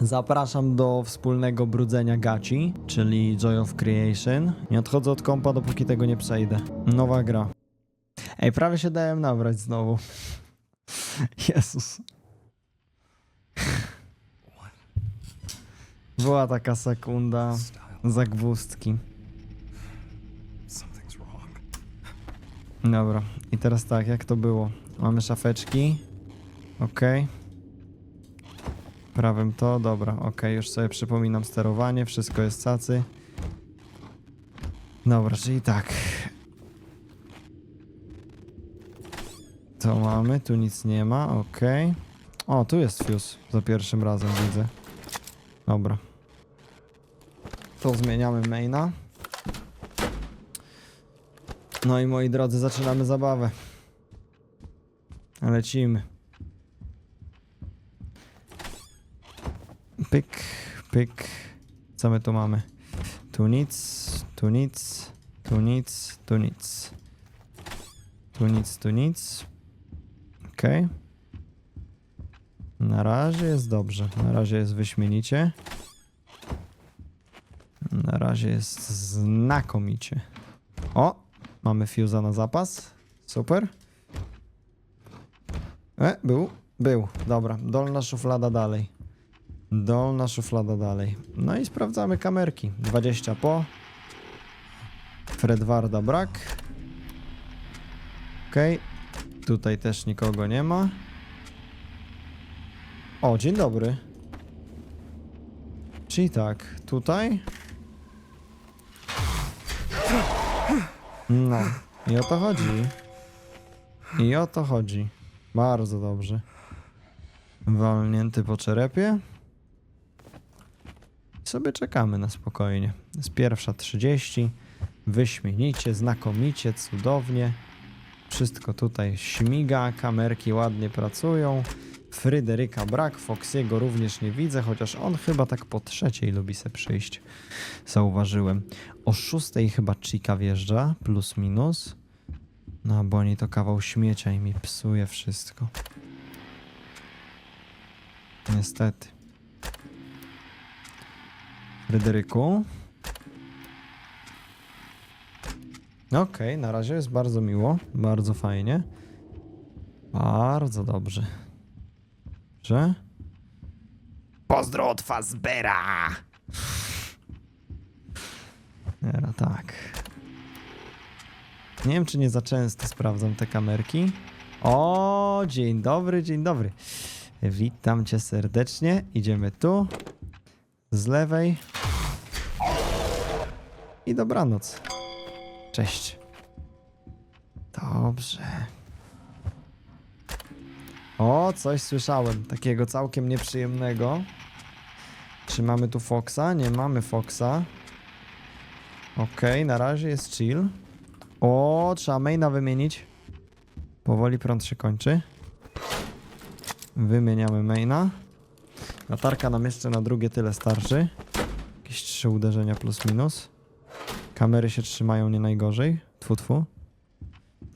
Zapraszam do wspólnego brudzenia gaci, czyli Joy of Creation. Nie odchodzę od kompa, dopóki tego nie przejdę. Nowa gra. Ej, prawie się dałem nabrać znowu. Jezus. Była taka sekunda zagwózdki. Dobra, i teraz tak, jak to było? Mamy szafeczki. Ok. Prawym to, dobra, ok, już sobie przypominam sterowanie, wszystko jest cacy. Dobra, czyli tak. To mamy, tu nic nie ma, ok. O, tu jest fuse, za pierwszym razem widzę. Dobra. To zmieniamy maina. No i moi drodzy, zaczynamy zabawę. Lecimy. Pyk, pyk. Co my tu mamy? Tu nic, tu nic, tu nic, tu nic. Tu nic, tu nic. Okej. Na razie jest dobrze. Na razie jest wyśmienicie. Na razie jest znakomicie. O! Mamy fuse'a na zapas. Super. E, był? Był. Dobra, dolna szuflada dalej. Dolna szuflada dalej. No i sprawdzamy kamerki. 20 po. Fredwarda brak. Okej. Tutaj też nikogo nie ma. O, dzień dobry. Czyli tak, tutaj. No, i o to chodzi. I o to chodzi. Bardzo dobrze. Walnięty po czerepie. Sobie czekamy na spokojnie. Jest pierwsza 30. Wyśmienicie, znakomicie, cudownie. Wszystko tutaj śmiga, kamerki ładnie pracują. Fryderyka brak, Foxiego również nie widzę, chociaż on chyba tak po trzeciej lubi se przyjść. Zauważyłem. O szóstej chyba Chica wjeżdża, plus minus. No, bo oni to kawał śmiecia i mi psuje wszystko. Niestety. Fryderyku. Okej, na razie jest bardzo miło, bardzo fajnie. Bardzo dobrze. Że? Pozdro od Fazbera! Era, tak. Nie wiem, czy nie za często sprawdzam te kamerki. O, dzień dobry, dzień dobry. Witam cię serdecznie. Idziemy tu. Z lewej. I dobranoc. Cześć. Dobrze. O, coś słyszałem. Takiego całkiem nieprzyjemnego. Czy mamy tu Foxa? Nie mamy Foxa. Okej, na razie jest chill. O, trzeba maina wymienić. Powoli prąd się kończy. Wymieniamy maina. Latarka nam jeszcze na drugie tyle starczy. Jakieś trzy uderzenia plus minus. Kamery się trzymają nie najgorzej. Tfu, tfu.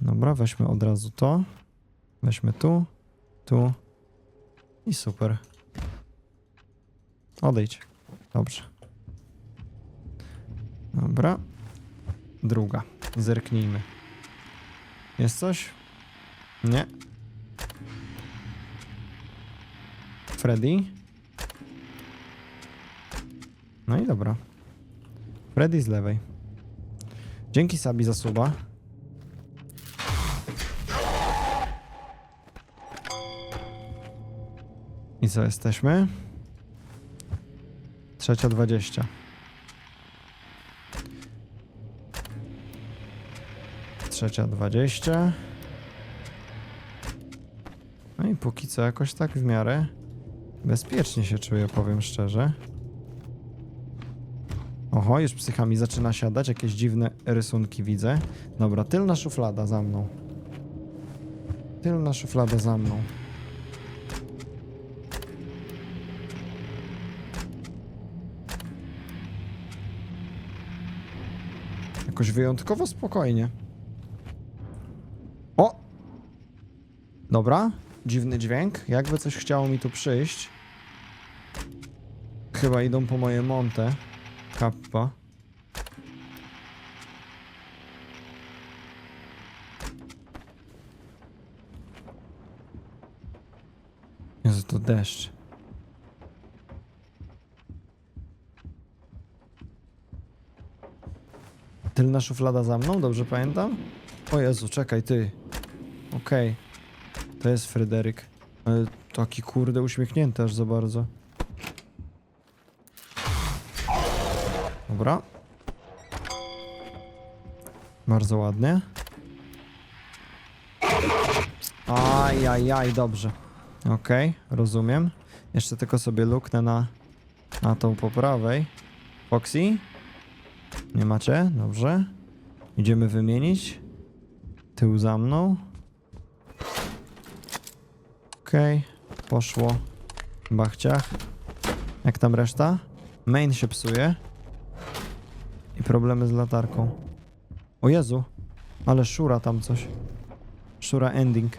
Dobra, weźmy od razu to. Weźmy tu, tu i super. Odejdź. Dobrze. Dobra. Druga. Zerknijmy. Jest coś? Nie. Freddy? No i dobra. Freddy z lewej. Dzięki Sabi za suba. I co, jesteśmy? Trzecia dwadzieścia. Trzecia dwadzieścia. No i póki co jakoś tak w miarę bezpiecznie się czuję, powiem szczerze. Oho, już psycha mi zaczyna siadać, jakieś dziwne rysunki widzę. Dobra, tylna szuflada za mną. Tylna szuflada za mną. Jakoś wyjątkowo spokojnie. O! Dobra, dziwny dźwięk. Jakby coś chciało mi tu przyjść. Chyba idą po moje monte. Kappa. Jezu, to deszcz. Tylna szuflada za mną, dobrze pamiętam? O Jezu, czekaj, ty. Okej. To jest Fryderyk. Ale taki kurde uśmiechnięty aż za bardzo. Dobra. Bardzo ładnie. Ajajaj, dobrze. Okej, rozumiem. Jeszcze tylko sobie luknę na, na tą po prawej. Foxy? Nie macie? Dobrze. Idziemy wymienić. Tył za mną. Okej, poszło. Bachciach. Jak tam reszta? Main się psuje. I problemy z latarką. O Jezu, ale szura tam coś. Szura ending.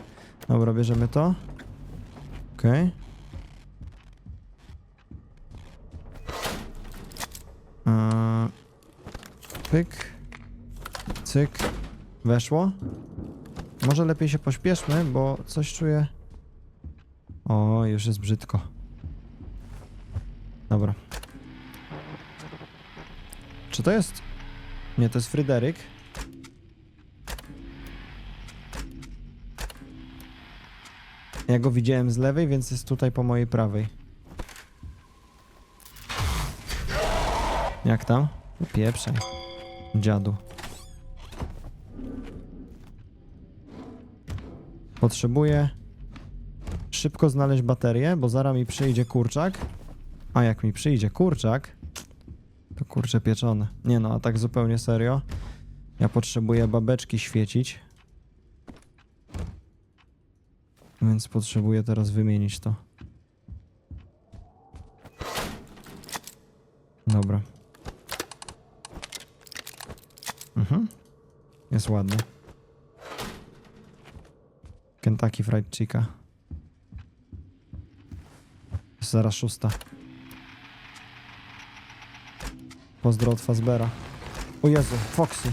Dobra, bierzemy to. Okej. Eee, Pyk. Cyk. Weszło. Może lepiej się pośpieszmy, bo coś czuję. O, już jest brzydko. Dobra. Czy to jest... Nie, to jest Fryderyk. Ja go widziałem z lewej, więc jest tutaj po mojej prawej. Jak tam? Pieprzaj. Dziadu. Potrzebuję szybko znaleźć baterię, bo zaraz mi przyjdzie kurczak. A jak mi przyjdzie kurczak, to kurcze pieczone. Nie no, a tak zupełnie serio. Ja potrzebuję babeczki świecić. Więc potrzebuję teraz wymienić to. Dobra. Mhm. Jest ładnie. Kentucky Fried Chicken. Jest zaraz szósta. Pozdro od Fazbera. O Jezu, Foxy.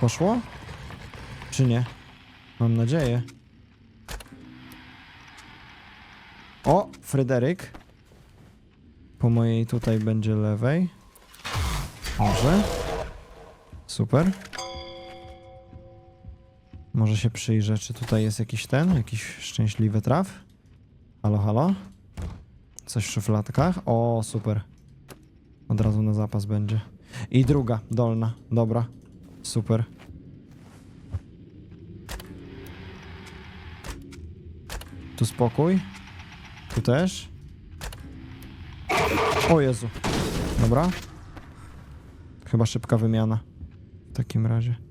Poszło? Czy nie? Mam nadzieję. O, Fryderyk. Po mojej tutaj będzie lewej. Dobrze. Super. Może się przyjrzę, czy tutaj jest jakiś ten, jakiś szczęśliwy traf. Halo, halo? Coś w szufladkach? O, super. Od razu na zapas będzie. I druga, dolna. Dobra. Super. Tu spokój. Tu też. O Jezu. Dobra. Chyba szybka wymiana. W takim razie.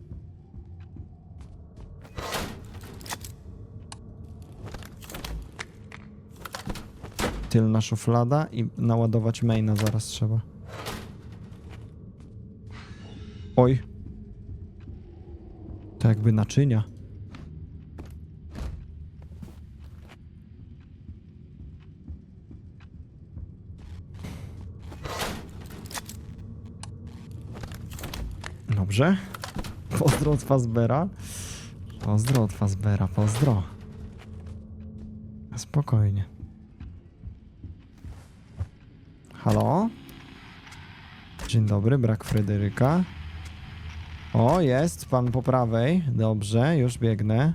Tylna szuflada i naładować maina zaraz trzeba. Oj. To jakby naczynia. Dobrze. Pozdro od Fazbera. Pozdro od Fazbera, pozdro. Spokojnie. Halo? Dzień dobry, brak Fryderyka. O, jest pan po prawej. Dobrze, już biegnę.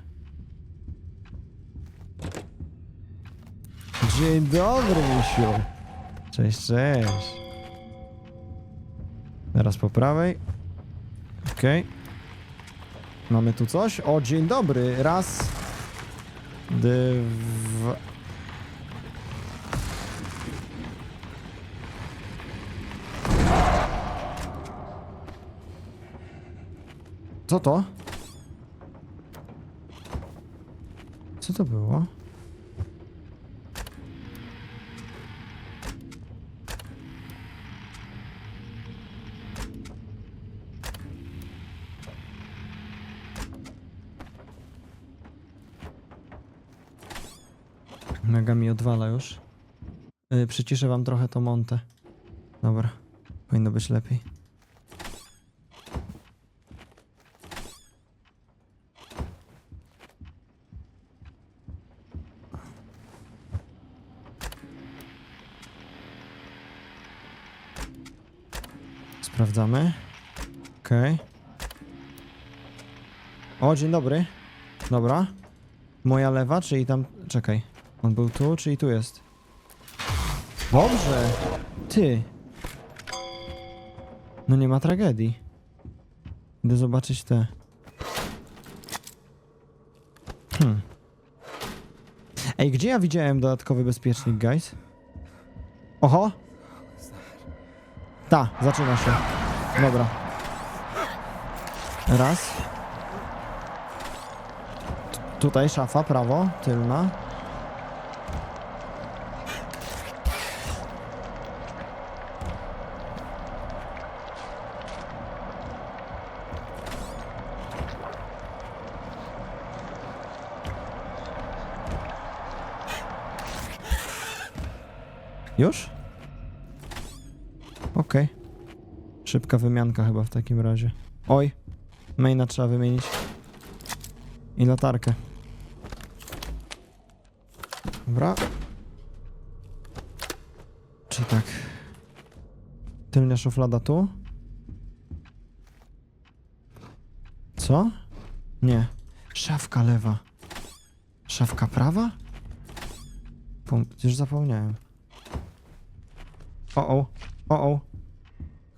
Dzień dobry, misiu. Cześć, cześć. Teraz po prawej. Okej. Mamy tu coś? O, dzień dobry. Raz. Dwa. Co to? Co to było? Mega mi odwala już. Yy, przyciszę wam trochę to montę. Dobra. Powinno być lepiej. Sprawdzamy. Okej. O, dzień dobry. Dobra. Moja lewa, czyli tam... Czekaj. On był tu, czyli tu jest? Dobrze. Ty. No nie ma tragedii. Idę zobaczyć te. Hmm. Ej, gdzie ja widziałem dodatkowy bezpiecznik, guys? Oho! Ta, zaczyna się. Dobra. Raz. T- Tutaj szafa, prawo, tylna. Już? Szybka wymianka chyba w takim razie. Oj, maina trzeba wymienić. I latarkę. Dobra. Czy tak? Tylnia szuflada tu? Co? Nie. Szafka lewa. Szafka prawa? Pum, już zapomniałem. O, o, o, o.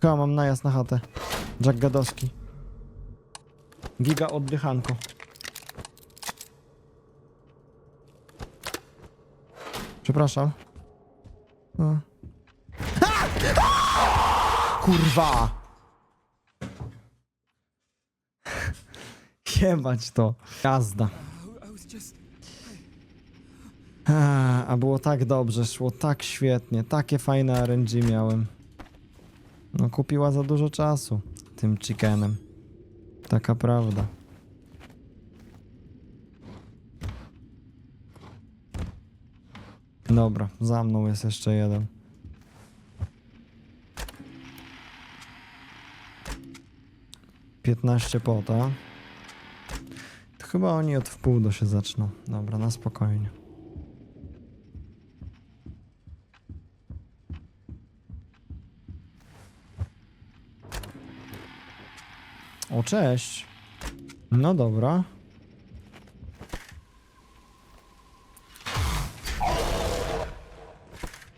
Chyba mam najazd na chatę. Jack Gadowski. Giga oddychanko. Przepraszam. O. Kurwa! Jebać to. Jazda. A, a było tak dobrze, szło tak świetnie, takie fajne RNG miałem. Kupiła za dużo czasu tym chickenem. Taka prawda. Dobra, za mną jest jeszcze jeden. Piętnaście pota. To chyba oni od wpół do się zaczną. Dobra, na spokojnie. O, cześć. No dobra.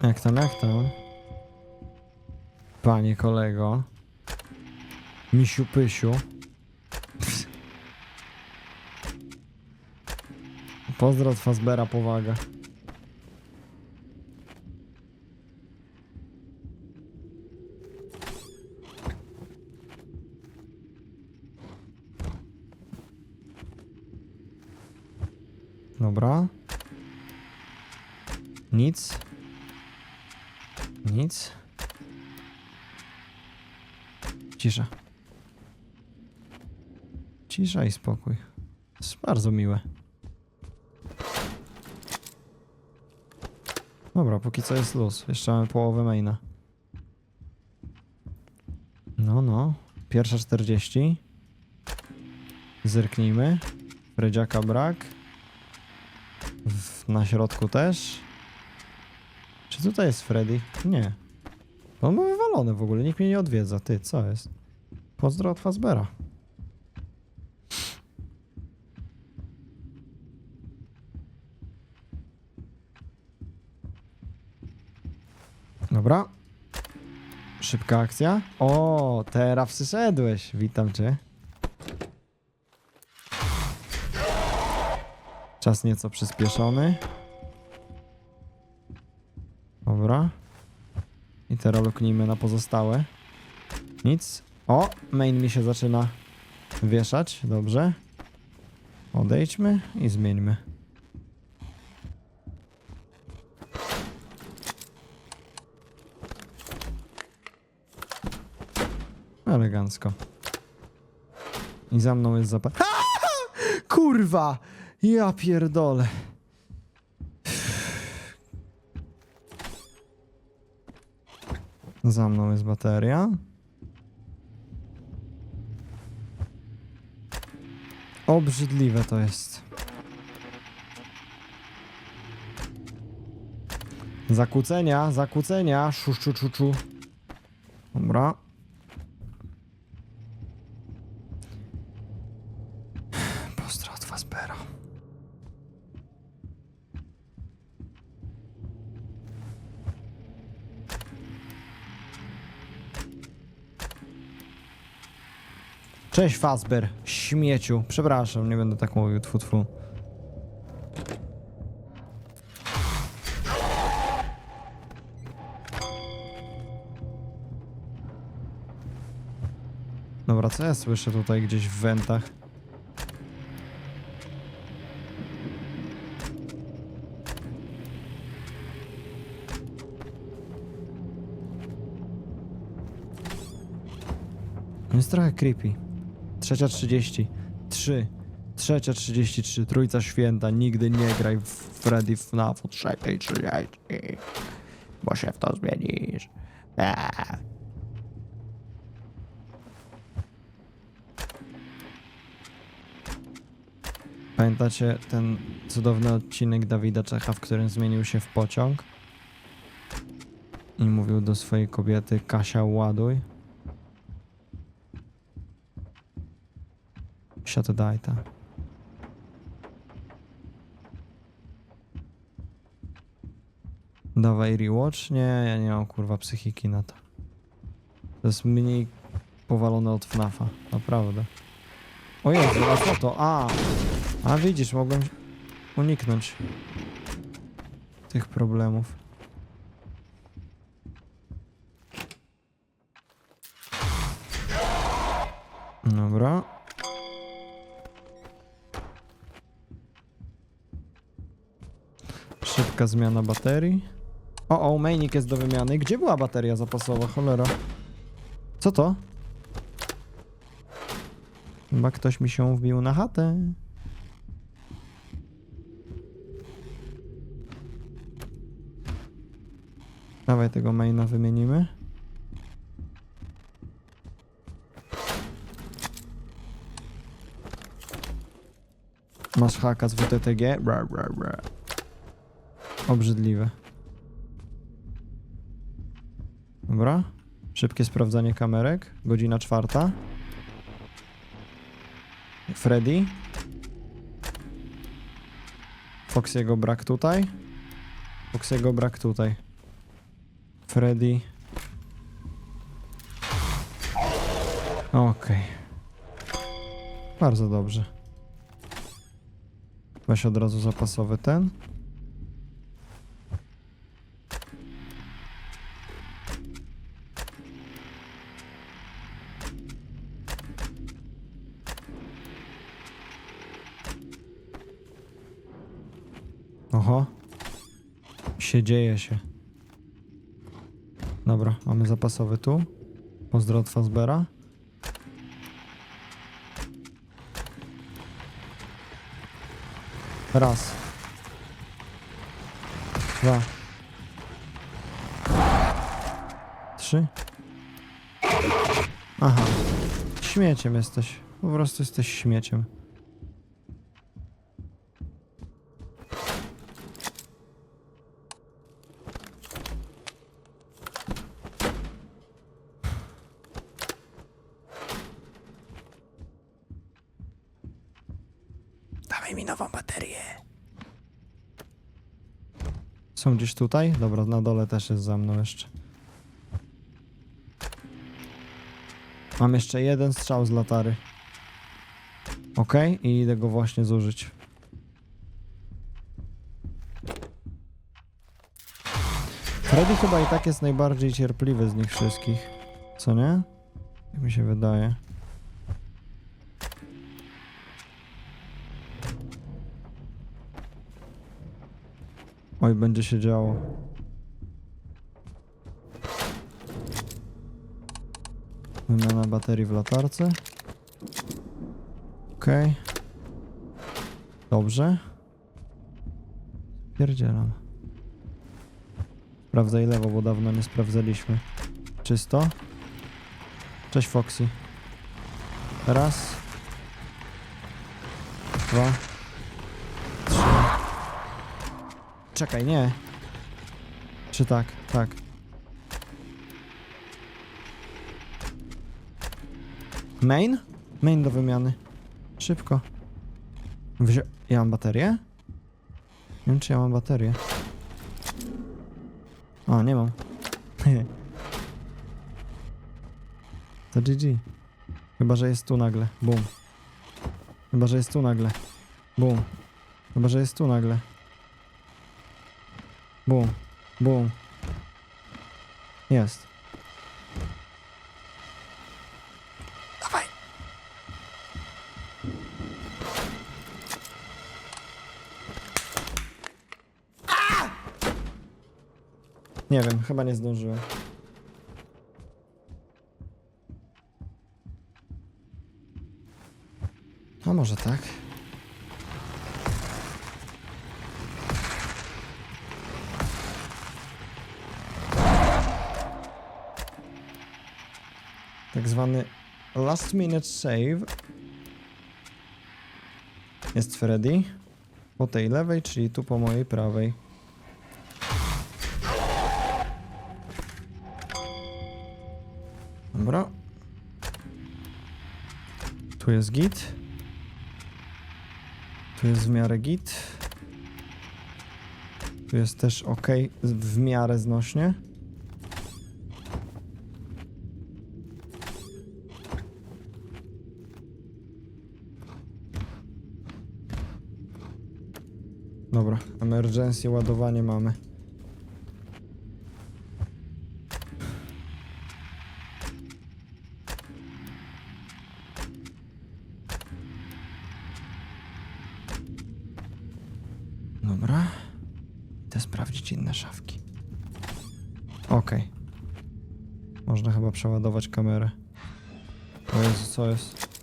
Jak tam, jak tam? Panie kolego. Misiu pysiu. Pozdro Fazbera, powaga. Dobra. Nic. Nic. Cisza. Cisza i spokój. Jest bardzo miłe. Dobra, póki co jest luz. Jeszcze mamy połowę maina. No, no. Pierwsza 40. Zerknijmy. Fredziaka brak. W, na środku też. Czy tutaj jest Freddy? Nie. On ma wywalone w ogóle, nikt mnie nie odwiedza. Ty, co jest? Pozdro od Fazbera. Dobra. Szybka akcja. O, teraz przyszedłeś. Witam cię. Czas nieco przyspieszony. Dobra. I teraz luknijmy na pozostałe. Nic. O, main mi się zaczyna wieszać. Dobrze. Odejdźmy i zmieńmy. Elegancko. I za mną jest zapach. Kurwa! Ja pierdolę. Za mną jest bateria. Obrzydliwe to jest. Zakłócenia, zakłócenia, szu, szu. Dobra. Cześć Fazber, śmieciu. Przepraszam, nie będę tak mówił, tfu, tfu. Dobra, co ja słyszę tutaj gdzieś w wentach? Jest trochę creepy. Trzecia 30. 3. Trzecia 33. Trójca święta. Nigdy nie graj w Freddy FNAF o trzeciej 30. Bo się w to zmienisz. Eee. Pamiętacie ten cudowny odcinek Dawida Czecha, w którym zmienił się w pociąg? I mówił do swojej kobiety, Kasia ładuj. Siadaj ta. Dawaj rewatch? Nie, ja nie mam kurwa psychiki na to. To jest mniej powalone od FNAFa, naprawdę. O Jezu, a co to? A! A widzisz, mogłem uniknąć tych problemów. Szybka zmiana baterii. O, o, mainik jest do wymiany. Gdzie była bateria zapasowa? Cholera. Co to? Chyba ktoś mi się wbił na chatę. Dawaj tego maina wymienimy. Masz haka z WTTG? Bra. Obrzydliwe. Dobra. Szybkie sprawdzanie kamerek. Godzina czwarta. Freddy. Foxiego brak tutaj. Foxiego brak tutaj. Freddy. Okej. Bardzo dobrze. Weź od razu zapasowy ten. Oho. Się dzieje się. Dobra, mamy zapasowy tu. Pozdro od Fazbera. Raz. Dwa. Trzy. Aha. Śmieciem jesteś. Po prostu jesteś śmieciem. Dawaj mi nową baterię. Są gdzieś tutaj? Dobra, na dole też jest za mną jeszcze. Mam jeszcze jeden strzał z latary. Ok, i idę go właśnie zużyć. Freddy chyba i tak jest najbardziej cierpliwy z nich wszystkich. Co nie? Jak mi się wydaje. Oj, będzie się działo. Wymiana baterii w latarce. Okej. Dobrze. Pierdzielam. Sprawdzaj lewo, bo dawno nie sprawdzaliśmy. Czysto. Cześć Foxy. Raz. Dwa. Trzy. Czekaj, nie. Czy tak? Tak. Main? Main do wymiany. Szybko. Wzi ja mam baterię? Nie wiem, czy ja mam baterię. O, nie mam. To GG. Chyba, że jest tu nagle. Boom. Chyba, że jest tu nagle. Boom. Chyba, że jest tu nagle. Boom. Boom. Jest. Dawaj. Nie wiem, chyba nie zdążyłem. A może tak? Tak zwany last minute save. Jest Freddy. Po tej lewej, czyli tu po mojej prawej. Dobra. Tu jest git. Tu jest w miarę git. Tu jest też ok, w miarę znośnie. Dobra, emergency ładowanie mamy. Dobra. Idę sprawdzić inne szafki. Okej. Można chyba przeładować kamerę. O Jezu, co jest?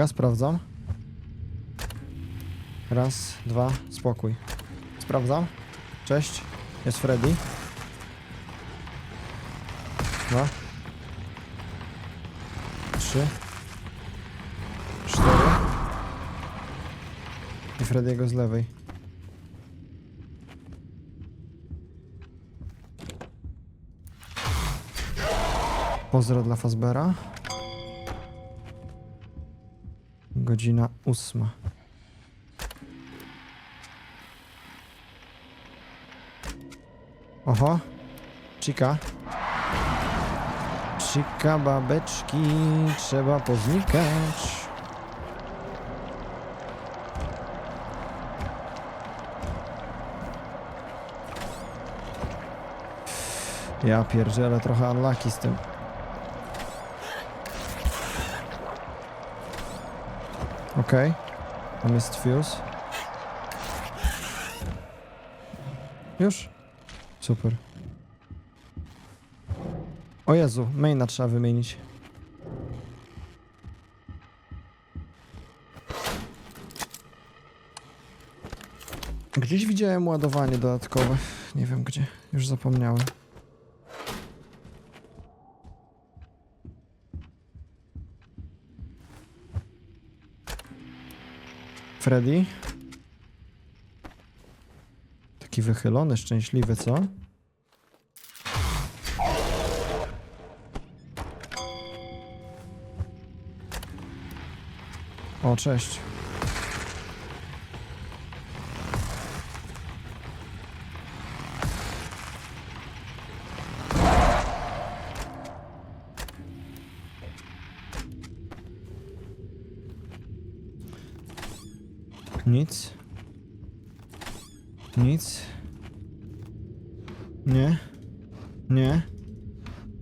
Uwaga, sprawdzam. Raz, dwa, spokój. Sprawdzam. Cześć, jest Freddy. Dwa. Trzy. Cztery. I Freddy'ego z lewej. Pozdro dla Fazbera. Godzina ósma. Oho. Chica. Chica babeczki. Trzeba poznikać. Ja pierdzielę trochę unlucky z tym. Okej. Tam jest fuse. Już? Super. O Jezu, maina trzeba wymienić. Gdzieś widziałem ładowanie dodatkowe. Nie wiem gdzie, już zapomniałem. Freddy? Taki wychylony, szczęśliwy, co? O, cześć.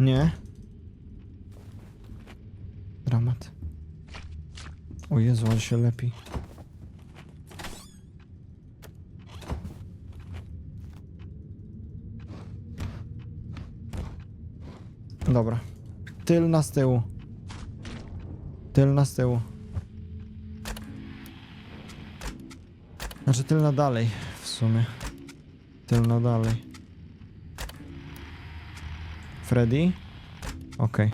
Nie. Dramat. O Jezu, ale się lepi. Dobra. Tylna z tyłu. Tylna z tyłu. Znaczy tylna dalej w sumie. Tylna dalej. Freddy? Okej.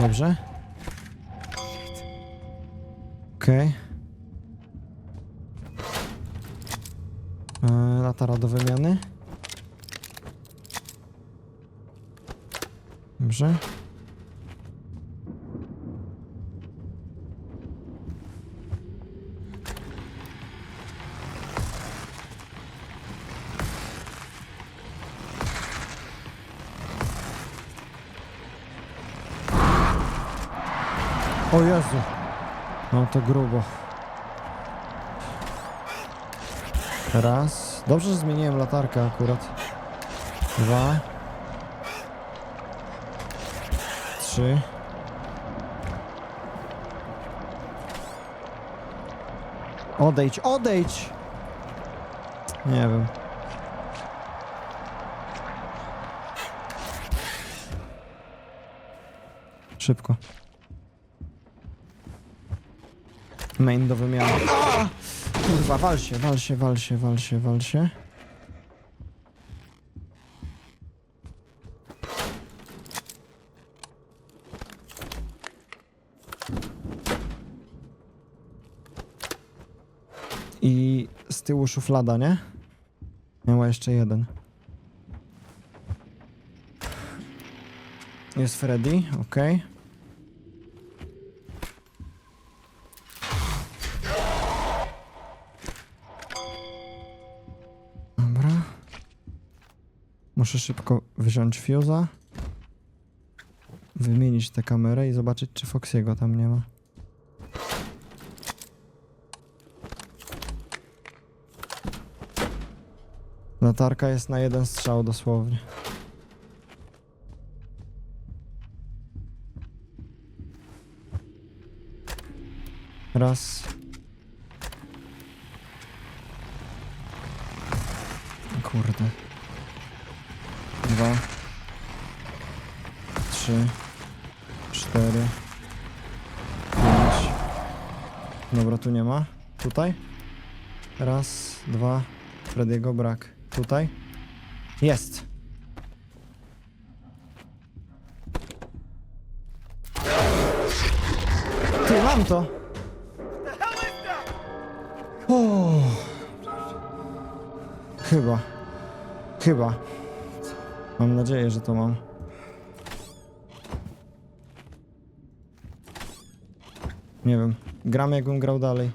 Dobrze. Okej. Okay. Latara do wymiany. Dobrze. O Jezu. No to grubo. Raz. Dobrze, że zmieniłem latarkę akurat. Dwa. Trzy. Odejdź, odejdź! Nie wiem. Szybko. Main do wymiany. Kurwa, wal się, wal się, wal się, wal się, wal się. I z tyłu szuflada, nie? Miała jeszcze jeden. Jest Freddy, okej. Dobra. Muszę szybko wziąć fuse'a. Wymienić tę kamerę i zobaczyć, czy Foxiego tam nie ma. Latarka jest na jeden strzał dosłownie. Raz. Kurde. Dwa. Trzy. Cztery. Pięć. Dobra, tu nie ma. Tutaj. Raz, dwa. Frediego brak. Tutaj. Jest. Ty, mam to. O. Chyba. Chyba. Mam nadzieję, że to mam. Nie wiem. Gram jakbym grał dalej.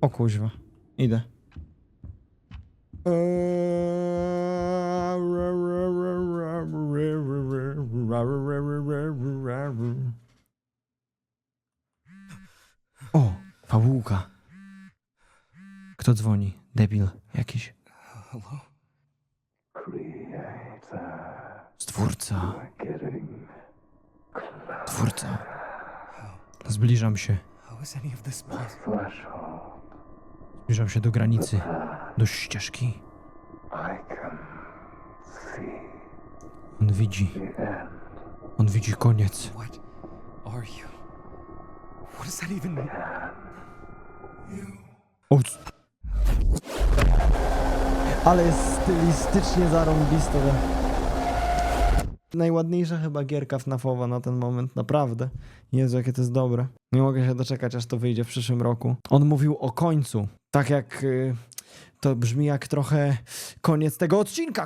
O kuźwa. Idę. O, fabułka. Kto dzwoni? Debil jakiś. Stwórca. Twórca. Zbliżam się. Zbliżam się do granicy. Do ścieżki. On widzi. On widzi koniec. What are you? What does that even mean? O, c- Ale jest stylistycznie zarąbiste. Najładniejsza chyba gierka FNAFowa na ten moment, naprawdę. Jezu, jakie to jest dobre. Nie mogę się doczekać, aż to wyjdzie w przyszłym roku. On mówił o końcu. Tak jak... y, To brzmi jak trochę koniec tego odcinka,